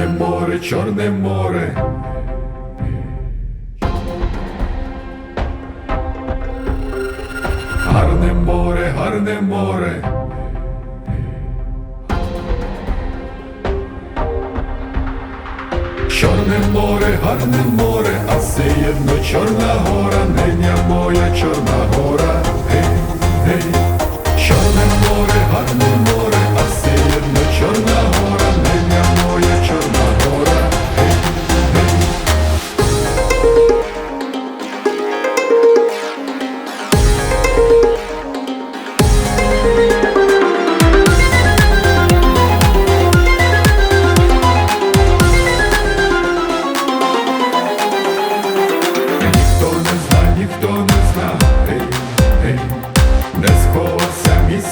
Чорне море, чорне море. Гарне море, гарне море. Чорне море, гарне море, а все єдно Чорна гора, ниня моя Чорна гора,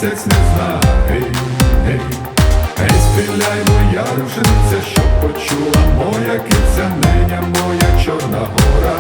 місяць не знає, гей, гей, спіляй моя рушниця, що почула. Моя киця, ниня моя чорна гора,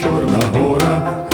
Chora na